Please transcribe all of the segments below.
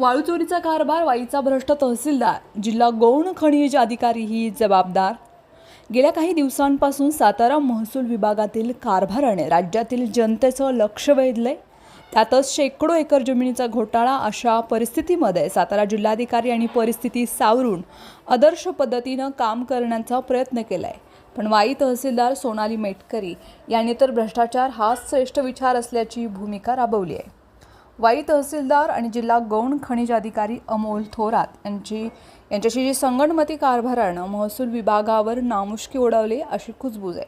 वाळू चोरीचा कारभार वाईचा भ्रष्ट तहसीलदार जिल्हा गौण खनिज अधिकारी ही जबाबदार. गेल्या काही दिवसांपासून सातारा महसूल विभागातील कारभाराने राज्यातील जनतेचं लक्ष वेधलंय. त्यातच शेकडो एकर जमिनीचा घोटाळा अशा परिस्थितीमध्ये सातारा जिल्हाधिकारी आणि परिस्थिती सावरून आदर्श पद्धतीनं काम करण्याचा प्रयत्न केलाय. पण वाई तहसीलदार सोनाली मेटकरी यांनी तर भ्रष्टाचार हाच श्रेष्ठ विचार असल्याची भूमिका राबवली आहे. वाई तहसीलदार आणि जिल्हा गौण खनिज अधिकारी अमोल थोरात यांची यांच्याशी जी संगणमती कारभारानं महसूल विभागावर नामुष्की ओढवली अशी कुजबूज आहे.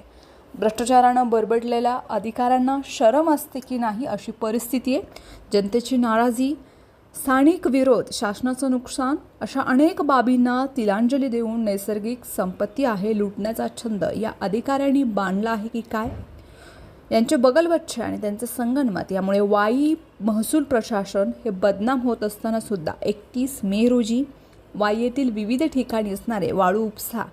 भ्रष्टाचारानं बरबडलेल्या अधिकाऱ्यांना शरम असते की नाही अशी परिस्थिती आहे. जनतेची नाराजी स्थानिक विरोध शासनाचं नुकसान अशा अनेक बाबींना तिलांजली देऊन नैसर्गिक संपत्ती आहे लुटण्याचा छंद या अधिकाऱ्यांनी बांधला आहे की काय? यांचे बगलवच्छ आणि त्यांचे संगनमत यामुळे वाई महसूल प्रशासन हे बदनाम होत असताना सुद्धा एकतीस मे रोजी वाई येथील विविध ठिकाणी असणारे वाळू उपसा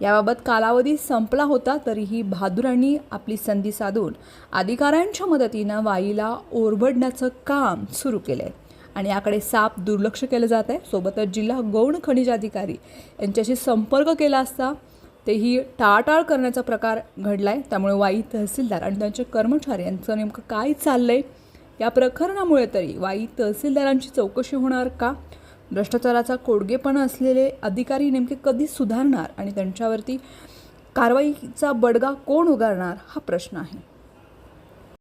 याबाबत कालावधी संपला होता तरीही बहादुरांनी आपली संधी साधून अधिकाऱ्यांच्या मदतीनं वाईला ओरबडण्याचं काम सुरू केलं आहे आणि याकडे साप दुर्लक्ष केलं जात आहे सोबतच जिल्हा गौण खनिज अधिकारी यांच्याशी संपर्क केला असता तेही टाळाटाळ करण्याचा प्रकार घडला आहे त्यामुळे वाई तहसीलदार आणि त्यांचे कर्मचारी यांचं नेमकं काय चाललं आहे या प्रकरणामुळे तरी वाई तहसीलदारांची चौकशी होणार का? भ्रष्टाचाराचा कोडगेपणा असलेले अधिकारी नेमके कधी सुधारणार आणि त्यांच्यावरती कारवाईचा बडगा कोण उगारणार हा प्रश्न आहे.